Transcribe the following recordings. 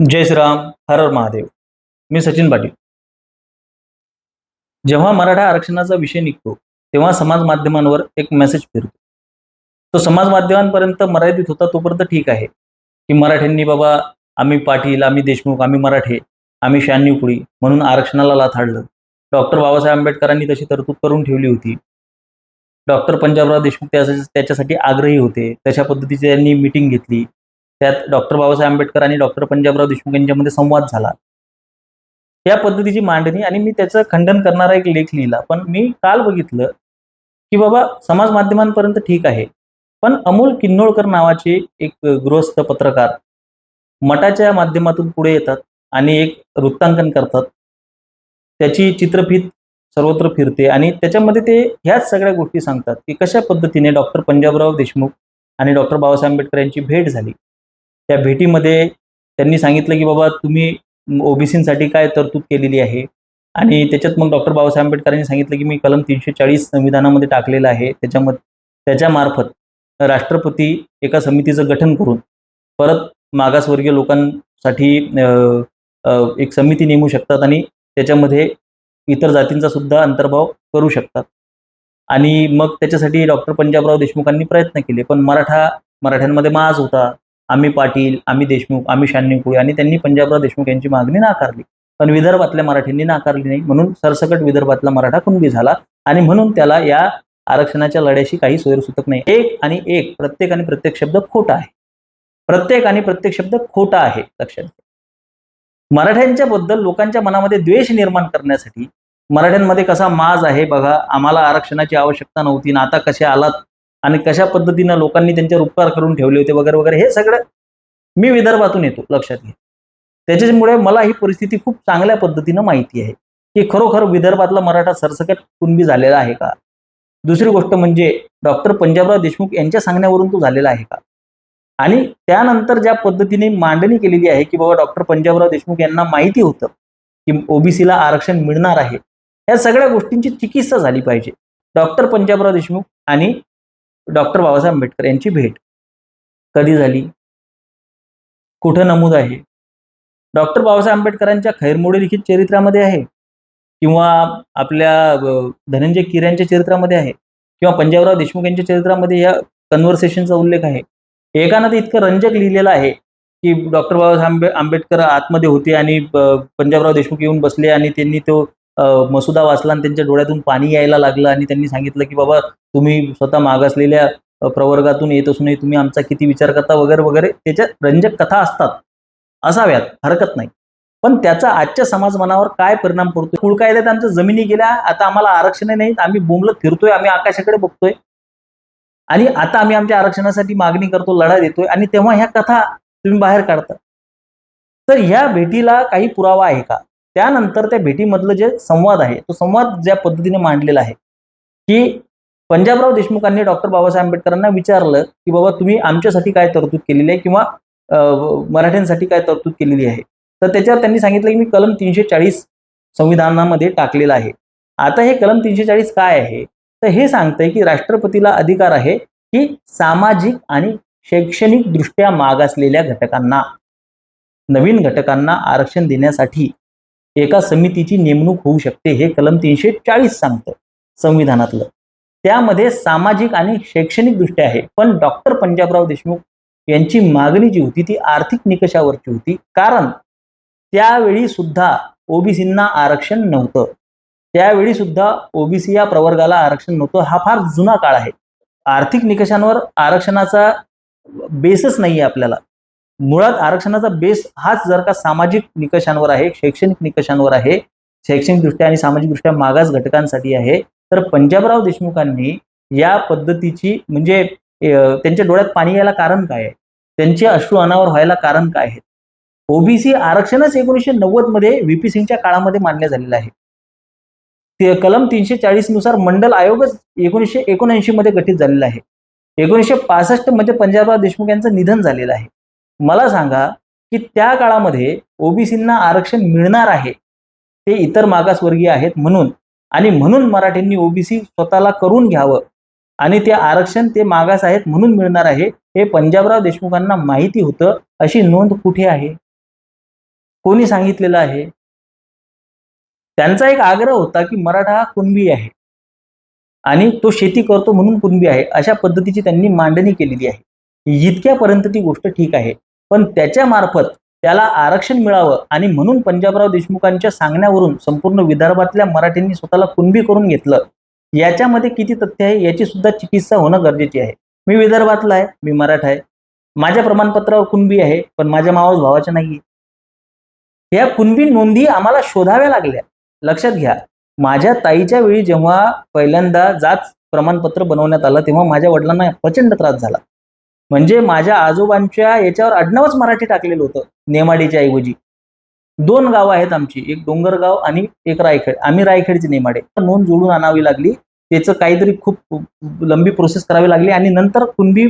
जय श्रीराम हर हर महादेव. मी सचिन पाटील. जेव्हा मराठा आरक्षणाचा विषय निघतो तेव्हा समाज माध्यमांवर एक मेसेज फिरतो. तो समाज माध्यमांपर्यंत मर्यादित होता तोपर्यंत ठीक आहे. की मराठ्यांनी बाबा आम्ही पाटील आम्ही देशमुख आम्ही मराठे आम्ही शहाण्णव कुळी म्हणून आरक्षणाला लाथाडलं डॉक्टर बाबासाहेब आंबेडकरांनी तशी तरतूद करून ठेवली होती. डॉक्टर पंजाबराव देशमुख त्याच्यासाठी आग्रही होते. तशा पद्धतीची त्यांनी मिटिंग घेतली. त्यात डॉक्टर बाबासाहेब आंबेडकर आणि डॉक्टर पंजाबराव देशमुख यांच्यामध्ये संवाद झाला. या पद्धतीची मांडणी आणि मी त्याचं खंडन करणारा एक लेख लिहिला. पण मी काल बघितलं की बाबा समाज माध्यमांपर्यंत ठीक आहे. पण अमोल किन्नोळकर नावाचे एक गृहस्थ पत्रकार मठाच्या माध्यमातून पुढे येतात आणि एक वृत्तांकन करतात. त्याची चित्रफीत सर्वत्र फिरते आणि त्याच्यामध्ये ते ह्याच सगळ्या गोष्टी सांगतात की कशा पद्धतीने डॉक्टर पंजाबराव देशमुख आणि डॉक्टर बाबासाहेब आंबेडकर यांची भेट झाली. त्या भेटीमध्ये त्यांनी सांगितलं की बाबा तुम्ही ओबीसीसाठी काय तरतूद केलेली आहे? आणि त्याच्यात मग डॉक्टर बाबासाहेब आंबेडकरांनी सांगितलं की मी कलम तीनशे चाळीस संविधानामध्ये टाकलेलं आहे. त्याच्यामध्ये त्याच्यामार्फत राष्ट्रपती एका समितीचं गठन करून परत मागासवर्गीय लोकांसाठी एक समिती नेमू शकतात आणि त्याच्यामध्ये इतर जातींचा सुद्धा अंतर्भाव करू शकतात. आणि मग त्याच्यासाठी डॉक्टर पंजाबराव देशमुखांनी प्रयत्न केले. पण मराठा मराठ्यांमध्ये माज होता. आम्ही पाटील आम्ही देशमुख आम्ही शान्यकुळे आणि त्यांनी पंजाबराव देशमुख यांची मागणी नाकारली. पण विदर्भातल्या मराठ्यांनी नाकारली नाही म्हणून सरसकट विदर्भातला मराठा कुणबी झाला आणि म्हणून त्याला या आरक्षणाच्या लढ्याशी काही सोयरसूतक नाही. एक आणि एक प्रत्येक आणि प्रत्येक शब्द खोटा आहे. प्रत्येक आणि प्रत्येक शब्द खोटा आहे लक्षात घ्या. मराठ्यांच्या बद्दल लोकांच्या मनामध्ये द्वेष निर्माण करण्यासाठी मराठ्यांमध्ये कसा माज आहे बघा आम्हाला आरक्षणाची आवश्यकता नव्हती ना आता कसे आलात? आणि कशा पद्धतीनं लोकांनी त्यांच्यावर उपकार करून ठेवले होते वगैरे वगैरे हे सगळं मी विदर्भातून येतो लक्षात घ्या. त्याच्यामुळे मला ही परिस्थिती खूप चांगल्या पद्धतीनं माहिती आहे की खरोखर विदर्भातला मराठा सरसकट कुणबी झालेला आहे का? दुसरी गोष्ट म्हणजे डॉक्टर पंजाबराव देशमुख यांच्या सांगण्यावरून तो झालेला आहे का? आणि त्यानंतर ज्या पद्धतीने मांडणी केलेली आहे की बाबा डॉक्टर पंजाबराव देशमुख यांना माहिती होतं की ओबीसीला आरक्षण मिळणार आहे या सगळ्या गोष्टींची चिकित्सा झाली पाहिजे. डॉक्टर पंजाबराव देशमुख आणि डॉक्टर बाबासाहेब आंबेडकर यांची भेट. कधी झाली? कुठं नमूद आहे? डॉक्टर बाबासाहेब आंबेडकरांच्या खैरमोडी लिखित चरित्रामध्ये आहे? किंवा आपल्या धनंजय किऱ्यांच्या चरित्रामध्ये आहे? किंवा पंजाबराव देशमुख यांच्या चरित्रामध्ये या कन्व्हर्सेशनचा उल्लेख आहे? एकानं ते इतकं रंजक लिहिलेलं आहे की डॉक्टर बाबासाहेब आंबे आंबेडकर आतमध्ये होते आणि पंजाबराव देशमुख येऊन बसले आणि त्यांनी तो मसुदा वाचला आणि त्यांच्या डोळ्यातून पाणी यायला लागलं आणि त्यांनी सांगितलं की बाबा तुम्ही स्वतः मागासलेल्या प्रवर्गातून येत असूनही तुम्ही आमचा किती विचार करता वगैरे वगैरे त्याच्यात रंजक कथा असतात. असाव्यात हरकत नाही. पण त्याचा आजच्या समाज मनावर काय परिणाम पडतो कुळकायद्यात आमच्या जमिनी गेल्या आता आम्हाला आरक्षण नाहीत आम्ही बोंबलत फिरतोय आम्ही आकाशाकडे बघतोय. आणि आता आम्ही आमच्या आरक्षणासाठी मागणी करतो लढा देतोय आणि तेव्हा ह्या कथा तुम्ही बाहेर काढता. तर ह्या भेटीला काही पुरावा आहे का? त्यानंतर त्या भेटीमधलं जे संवाद आहे तो संवाद ज्या पद्धतीने मांडलेला आहे की पंजाबराव देशमुखांनी डॉक्टर बाबासाहेब आंबेडकरांना विचारलं की बाबा तुम्ही आमच्यासाठी काय तरतूद केलेली आहे किंवा मराठ्यांसाठी काय तरतूद केलेली आहे? तर त्याच्यावर त्यांनी सांगितलं की मी कलम तीनशे चाळीस संविधानामध्ये टाकलेलं आहे. आता हे कलम तीनशे चाळीस काय आहे? तर हे सांगतंय की राष्ट्रपतीला अधिकार आहे की सामाजिक आणि शैक्षणिक दृष्ट्या मागासलेल्या घटकांना नवीन घटकांना आरक्षण देण्यासाठी एका समितीची नेमणूक होऊ शकते हे कलम तीनशे चाळीस सांगतं संविधानातलं. त्यामध्ये सामाजिक आणि शैक्षणिक दृष्ट्या आहे पण डॉक्टर पंजाबराव देशमुख यांची मागणी जी होती ती आर्थिक निकषावरची होती. कारण त्यावेळी सुद्धा ओबीसींना आरक्षण नव्हतं. त्यावेळी सुद्धा ओबीसी या प्रवर्गाला आरक्षण नव्हतं. हा फार जुना काळ आहे. आर्थिक निकषांवर आरक्षणाचा बेसच नाही आहे आपल्याला. मुळात आरक्षणाचा बेस हाच जर का सामाजिक निकषांवर आहे शैक्षणिक निकषांवर आहे शैक्षणिकदृष्ट्या आणि सामाजिकदृष्ट्या मागास घटकांसाठी आहे तर पंजाबराव देशमुखांनी या पद्धतीची म्हणजे त्यांच्या डोळ्यात पाणी यायला कारण काय आहे? त्यांचे अश्रू अनावर व्हायला कारण काय आहे? ओबीसी आरक्षणच एकोणीसशे नव्वदमध्ये व्हीपी सिंगच्या काळामध्ये मान्य झालेलं आहे. ते कलम तीनशे चाळीसनुसार मंडल आयोगच एकोणीसशे एकोणऐंशी मध्ये गठीत झालेला आहे. एकोणीसशे पासष्टमध्ये पंजाबराव देशमुख यांचं निधन झालेलं आहे. मला सांगा की त्या काळामध्ये ओबीसींना आरक्षण मिळणार आहे. ते इतर मागासवर्गीय आहेत म्हणून. आणि म्हणून मराठ्यांनी ओबीसी स्वतःला करून घ्यावं. आणि ते आरक्षण ते मागास आहेत म्हणून मिळणार आहे हे पंजाबराव देशमुखांना माहिती होतं अशी नोंद कुठे आहे? कोणी सांगितलेलं आहे? त्यांचा एक आग्रह होता की मराठा हा कुणबी आहे. आणि तो शेती करतो म्हणून कुणबी आहे अशा पद्धतीची त्यांनी मांडणी केलेली आहे. इतक्यापर्यंत ती गोष्ट ठीक आहे. पण त्याच्या मार्फत त्याला आरक्षण मिळावं आणि म्हणून पंजाबराव देशमुखांच्या सांगण्यावरून संपूर्ण विदर्भातल्या मराठींनी स्वतःला कुणबी करून घेतलं. याच्यामध्ये किती तथ्य आहे याची सुद्धा चिकित्सा होणं गरजेची आहे. मी विदर्भातला आहे मी मराठा आहे. माझ्या प्रमाणपत्रावर कुणबी आहे पण माझ्या मावस भावाच्या नाही या कुणबी नोंदी आम्हाला शोधाव्या लागल्या. लक्षात घ्या माझ्या ताईच्या वेळी जेव्हा पहिल्यांदा जात प्रमाणपत्र बनवण्यात आलं तेव्हा माझ्या वडिलांना प्रचंड त्रास झाला. म्हणजे माझ्या आजोबांच्या याच्यावर आडनावच मराठी टाकलेलं होतं नेमाडेच्या ऐवजी. दोन गावं आहेत आमची एक डोंगरगाव आणि एक रायखेड. आम्ही रायखेडचे नेमाडे. नोंद जोडून आणावी लागली. त्याचं काहीतरी खूप लंबी प्रोसेस करावी लागली आणि नंतर कुणबी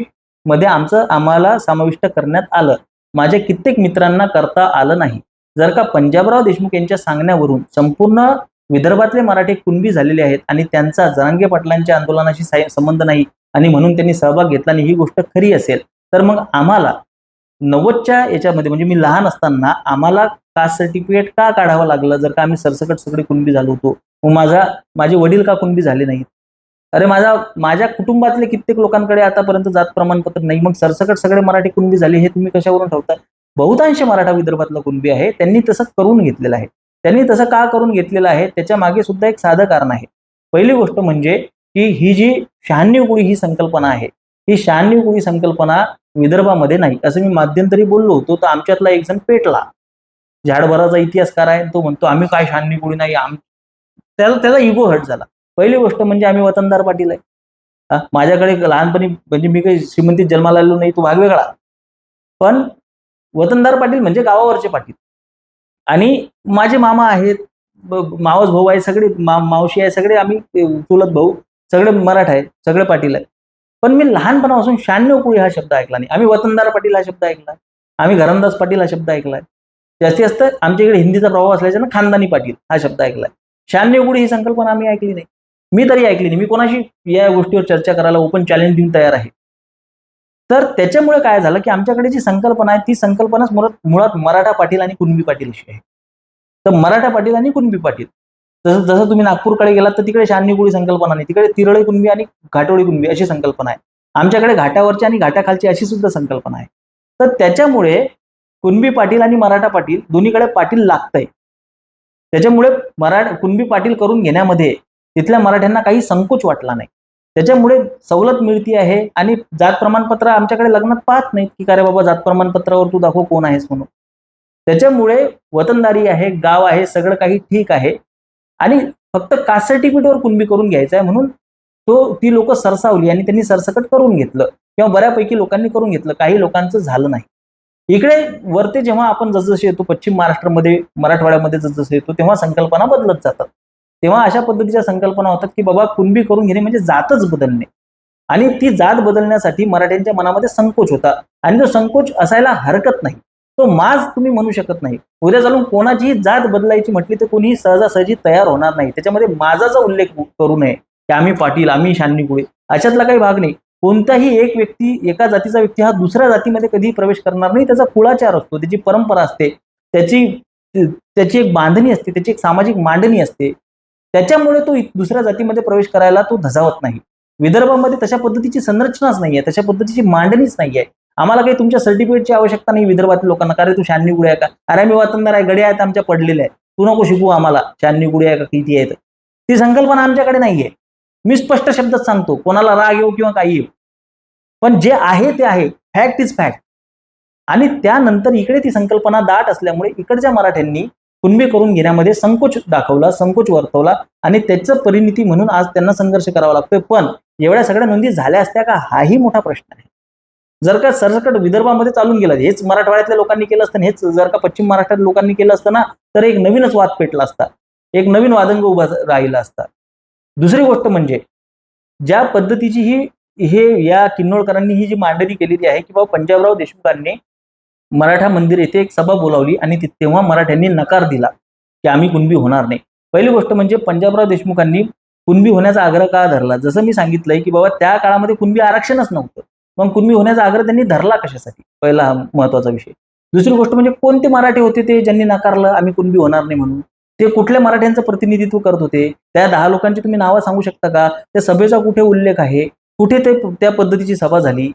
मध्ये आमचं आम्हाला समाविष्ट करण्यात आलं. माझ्या कित्येक मित्रांना करता आलं नाही. जर का पंजाबराव देशमुख यांच्या सांगण्यावरून संपूर्ण विदर्भातले मराठी कुणबी झालेले आहेत आणि त्यांचा जरांगे पाटलांच्या आंदोलनाशी संबंध नाही आणि म्हणून त्यांनी सहभाग घेतला आणि ही गोष्ट खरी असेल तर मग आम्हाला नव्वदच्या याच्यामध्ये म्हणजे मी लहान असताना आम्हाला कास्ट सर्टिफिकेट का काढावं लागलं? जर का आम्ही सरसकट सगळे कुणबी झालो होतो मग माझा माझे वडील का कुणबी झाले नाहीत? अरे माझा माझ्या कुटुंबातले कित्येक लोकांकडे आतापर्यंत जात प्रमाणपत्र नाही मग सरसकट सगळे मराठी कुणबी झाले हे तुम्ही कशावरून ठेवता? बहुतांश मराठा विदर्भातला कुणबी आहे त्यांनी तसं करून घेतलेलं आहे. त्यांनी तसं का करून घेतलेलं आहे? त्याच्यामागे सुद्धा एक साधं कारण आहे. पहिली गोष्ट म्हणजे की ही जी शहाण्णव कुळी ही संकल्पना आहे ही शहाण्णव कुळी संकल्पना विदर्भामध्ये नाही. असं मी माध्यंतरी बोललो होतो तर आमच्यातला एक जण पेटला. झाडभराचा इतिहासकार आहे तो म्हणतो आम्ही काय शहाण्णव कुळी नाही आम त्याचा त्याचा इगो हट झाला. पहिली गोष्ट म्हणजे आम्ही वतनदार पाटील आहे. माझ्याकडे लहानपणी म्हणजे मी काही श्रीमंतीत जन्माला आलो नाही तो भाग वेगळा पण वतनदार पाटील म्हणजे गावावरचे पाटील. आणि माझे मामा आहेत मावस भाऊ आहे सगळे मा मावशी आहे सगळे आम्ही चुलत भाऊ. सगळे मराठा आहेत सगळे पाटील आहेत पण मी लहानपणापासून शहाण्णव कुळी हा शब्द ऐकला नाही. आम्ही वतनदार पाटील हा शब्द ऐकला आम्ही घरंदाज पाटील हा शब्द ऐकलाय जास्तीत जास्त आमच्या इकडे हिंदीचा प्रभाव असल्याच्यानं खानदानी पाटील हा शब्द ऐकलाय शहाण्णव कुळी ही संकल्पना आम्ही ऐकली नाही. मी तरी ऐकली नाही. मी कोणाशी या गोष्टीवर चर्चा करायला ओपन चॅलेंज देऊन तयार आहे. तर त्याच्यामुळे काय झालं की आमच्याकडे जी संकल्पना आहे ती संकल्पनाच मुळात मुळात मराठा पाटील आणि कुणबी पाटील अशी आहे. तर मराठा पाटील आणि कुणबी पाटील. जसं जसं तुम्ही नागपूरकडे गेलात तर तिकडे शहाण्णव संकल्पना नाही. तिकडे तिरळे कुणबी आणि घाटोळी कुणबी अशी संकल्पना आहे. आमच्याकडे घाटावरची आणि घाटाखालची अशी सुद्धा संकल्पना आहे. तर त्याच्यामुळे कुणबी पाटील आणि मराठा पाटील दोन्हीकडे पाटील लागतंय. त्याच्यामुळे मराठा कुणबी पाटील करून घेण्यामध्ये तिथल्या मराठ्यांना काही संकोच वाटला नाही. त्याच्यामुळे सवलत मिळती आहे आणि जात प्रमाणपत्र आमच्याकडे लग्नात पाहत नाहीत की का रे बाबा जात प्रमाणपत्रावर तू दाखव कोण आहेस म्हणून. त्याच्यामुळे वतनदारी आहे गाव आहे सगळं काही ठीक आहे. आणि फक्त कास्ट सर्टिफिकेटवर कुणबी करून घ्यायचं आहे म्हणून तो ती लोक सरसावली आणि त्यांनी सरसकट करून घेतलं. किंवा बऱ्यापैकी लोकांनी करून घेतलं. काही लोकांचं झालं नाही. इकडे वरते जेव्हा आपण जसजसे येतो पश्चिम महाराष्ट्रामध्ये मराठवाड्यामध्ये जसजसे येतो तेव्हा संकल्पना बदलत जातात. तेव्हा अशा पद्धतीच्या संकल्पना होतात की बाबा कुणबी करून घेणे म्हणजे जातच बदलणे. आणि ती जात बदलण्यासाठी मराठ्यांच्या मनामध्ये संकोच होता. आणि तो संकोच असायला हरकत नाही. तो माज तुम्ही म्हणू शकत नाही. उद्या चालून कोणाचीही जात बदलायची म्हटली तर कोणीही सहजासहजी तयार होणार नाही. त्याच्यामध्ये माझाचा उल्लेख करू नये की आम्ही पाटील आम्ही शान्नी कुळे अशातला काही भाग नाही. कोणताही एक व्यक्ती एका जातीचा व्यक्ती हा दुसऱ्या जातीमध्ये कधीही प्रवेश करणार नाही. त्याचा कुळाचार असतो त्याची परंपरा असते. त्याची त्याची एक बांधणी असते त्याची एक सामाजिक मांडणी असते. त्याच्यामुळे तो दुसऱ्या जातीमध्ये प्रवेश करायला तो धजावत नाही. विदर्भामध्ये तशा पद्धतीची संरचनाच नाहीये तशा पद्धतीची मांडणीच नाहीये. आम्हाला काही तुमच्या सर्टिफिकेटची आवश्यकता नाही विदर्भातील लोकांना. कारण तू शहाण्णी गुडी आहे का? अरे मी वतनदार आहे गड्या आहेत आमच्या पडलेल्या आहेत. तू नको शिकू आम्हाला. शहाण्णी गुडी आहे का किती आहेत? ती संकल्पना आमच्याकडे नाहीये. मी स्पष्ट शब्दात सांगतो कोणाला राग येऊ किंवा काही येऊ. पण जे आहे ते आहे. फॅक्ट इज फॅक्ट आणि त्यानंतर इकडे ती संकल्पना दाट असल्यामुळे इकडच्या मराठ्यांनी कुणबी करून घेण्यामध्ये संकोच दाखवला संकोच वर्तवला आणि त्याचं परिणिती म्हणून आज त्यांना संघर्ष करावा लागतोय. पण एवढ्या सगळ्या नोंदी झाल्या असत्या का? हाही मोठा प्रश्न आहे. जर का सरसकट विदर्भामध्ये चालून गेला हेच मराठवाड्यातल्या लोकांनी केलं असतं हेच जर का पश्चिम महाराष्ट्रात लोकांनी केलं असतं ना तर एक नवीनच वाद पेटला असता. एक नवीन वादंग उभा राहिला असता. दुसरी गोष्ट म्हणजे ज्या पद्धतीची ही हे या किन्नोळकरांनी ही जी मांडणी केलेली आहे की बाबा पंजाबराव देशमुखांनी मराठा मंदिर येथे एक सभा बोलावली आणि तेव्हा मराठ्यांनी नकार दिला की आम्ही कुणबी होणार नाही. पहिली गोष्ट म्हणजे पंजाबराव देशमुखांनी कुणबी होण्याचा आग्रह का धरला? जसं मी सांगितलंय की बाबा त्या काळामध्ये कुणबी आरक्षणच नव्हतं. मग कुणबी होण्याचा आग्रह त्यांनी धरला कशासाठी? पहिला महत्त्वाचा विषय. दुसरी गोष्ट म्हणजे कोणते मराठी होते ते ज्यांनी नाकारलं आम्ही कुणबी होणार नाही म्हणून? ते कुठल्या मराठ्यांचं प्रतिनिधित्व करत होते? त्या दहा लोकांची तुम्ही नावं सांगू शकता का? त्या सभेचा कुठे उल्लेख आहे? कुठे ते त्या पद्धतीची सभा झाली?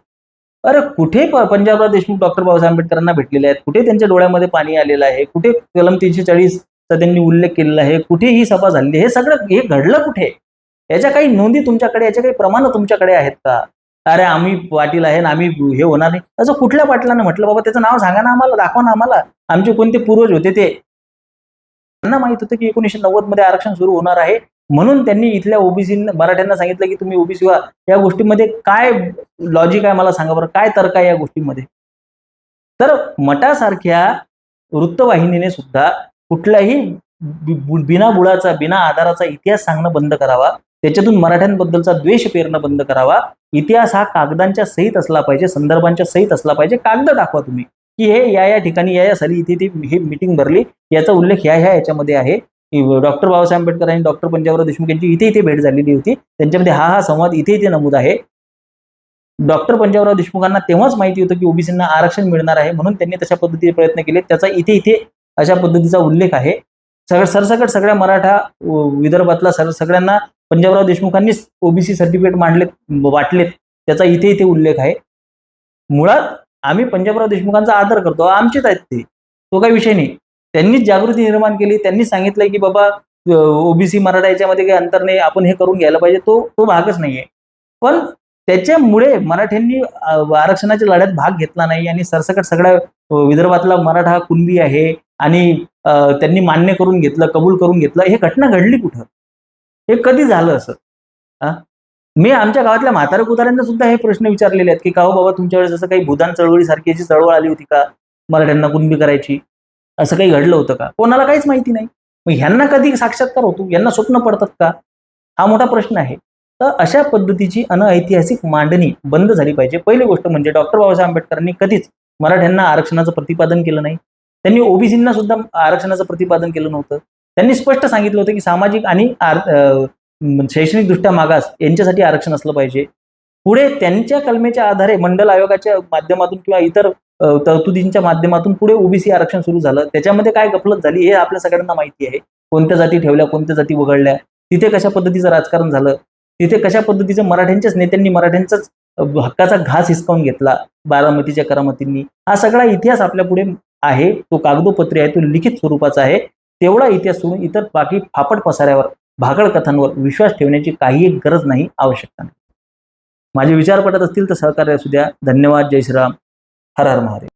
अरे कुठे पंजाबराव देशमुख डॉक्टर बाबासाहेब आंबेडकरांना भेटलेले आहेत? कुठे त्यांच्या डोळ्यामध्ये पाणी आलेलं आहे? कुठे कलम तीनशे चाळीसचा त्यांनी उल्लेख केलेला आहे? कुठे ही सभा झालेली हे सगळं हे घडलं कुठे? याच्या काही नोंदी तुमच्याकडे याच्या काही प्रमाण तुमच्याकडे आहेत का? अरे आम्ही पाटील आहे ना आम्ही हे होणार नाही. असं कुठल्या पाटलानं म्हटलं बाबा त्याचं नाव सांगा ना आम्हाला दाखवा ना आम्हाला. आमचे कोणते पूर्वज होते ते. त्यांना माहीत होतं की एकोणीसशे नव्वदमध्ये आरक्षण सुरू होणार आहे. म्हणून त्यांनी इथल्या ओबीसी मराठ्यांना सांगितलं की तुम्ही ओबीसी व्हा. या गोष्टीमध्ये काय लॉजिक आहे मला सांगा बरं. काय तर्क आहे या गोष्टीमध्ये? तर मठासारख्या वृत्तवाहिनीने सुद्धा कुठल्याही बिना बुळाचा बिना आधाराचा इतिहास सांगणं बंद करावा. त्याच्यातून मराठ्यांबद्दलचा द्वेष पेरणं बंद करावा. इतिहास हा कागदांच्या सहित असला पाहिजे संदर्भांच्या सहित असला पाहिजे. कागद दाखवा तुम्ही. की हे या या ठिकाणी या या साली इथे इथे हे मिटिंग भरली. याचा उल्लेख ह्या ह्या याच्यामध्ये आहे. डॉक्टर बाबासाहेब आंबेडकर आणि डॉक्टर पंजाबराव देशमुख यांची इथे इथे भेट झालेली होती. त्यांच्यामध्ये हा हा संवाद इथे इथे नमूद आहे. डॉक्टर पंजाबराव देशमुखांना तेव्हाच माहिती होतं की ओबीसींना आरक्षण मिळणार आहे. म्हणून त्यांनी तशा पद्धतीने प्रयत्न केले. त्याचा इथे इथे अशा पद्धतीचा उल्लेख आहे. सगळं सरसकट सगळ्या मराठा विदर्भातला सर सगळ्यांना पंजाबराव देशमुखांनीच ओबीसी सर्टिफिकेट मांडलेत वाटलेत. त्याचा इथे इथे उल्लेख आहे. मुळात आम्ही पंजाबराव देशमुखांचा आदर करतो. आमचेच आहेत ते. तो काही विषय नाही. त्यांनीच जागृती निर्माण केली. त्यांनी सांगितलंय की बाबा ओबीसी मराठा याच्यामध्ये काही अंतर नाही. आपण हे करून घ्यायला पाहिजे. तो तो भागच नाहीये. पण त्याच्यामुळे मराठ्यांनी आरक्षणाच्या लढ्यात भाग घेतला नाही आणि सरसकट सगळ्या विदर्भातला मराठा कुणबी आहे आणि त्यांनी मान्य करून घेतलं कबूल करून घेतलं. हे घटना घडली कुठं? हे कधी झालं असं? हा? मी आमच्या गावातल्या म्हातारा कुताऱ्यांना सुद्धा हे प्रश्न विचारलेले आहेत की का हो बाबा तुमच्या वेळेस जसं काही भूदान चळवळीसारखी याची चळवळ आली होती का? मराठ्यांना कुणबी करायची? असं काही घडलं होतं का? कोणाला काहीच माहिती नाही. मग ह्यांना कधी साक्षात्कार होतो? यांना स्वप्न पडतात का? हा मोठा प्रश्न आहे. तर अशा पद्धतीची अनऐतिहासिक मांडणी बंद झाली पाहिजे. पहिली गोष्ट म्हणजे डॉक्टर बाबासाहेब आंबेडकरांनी कधीच मराठ्यांना आरक्षणाचं प्रतिपादन केलं नाही. त्यांनी ओबीसींना सुद्धा आरक्षणाचं प्रतिपादन केलं नव्हतं. त्यांनी स्पष्ट सांगितलं होतं की सामाजिक आणि शैक्षणिक दृष्ट्या शैक्षणिकदृष्ट्या मागास यांच्यासाठी आरक्षण असलं पाहिजे. पुढे त्यांच्या कलमेच्या आधारे मंडल आयोगाच्या माध्यमातून किंवा इतर तरतुदींच्या माध्यमातून पुढे ओबीसी आरक्षण सुरू झालं. त्याच्यामध्ये काय गफलत झाली हे आपल्या सगळ्यांना माहिती आहे. कोणत्या जाती ठेवल्या कोणत्या जाती वगळल्या तिथे कशा पद्धतीचं राजकारण झालं तिथे कशा पद्धतीचं मराठ्यांच्याच नेत्यांनी मराठ्यांचाच हक्काचा घास हिसकावून घेतला बारामतीच्या करामतींनी. हा सगळा इतिहास आपल्या पुढे आहे. तो कागदोपत्री आहे तो लिखित स्वरूपाचा आहे. तेवढा इतिहास सोडून इतर बाकी फापट पसाऱ्यावर भाकड कथांवर विश्वास ठेवण्याची काहीही गरज नाही आवश्यकता नाही. माझे विचार पटत असतील तर सहकार्य असू द्या. धन्यवाद. जय श्रीराम. हर हर महादेव.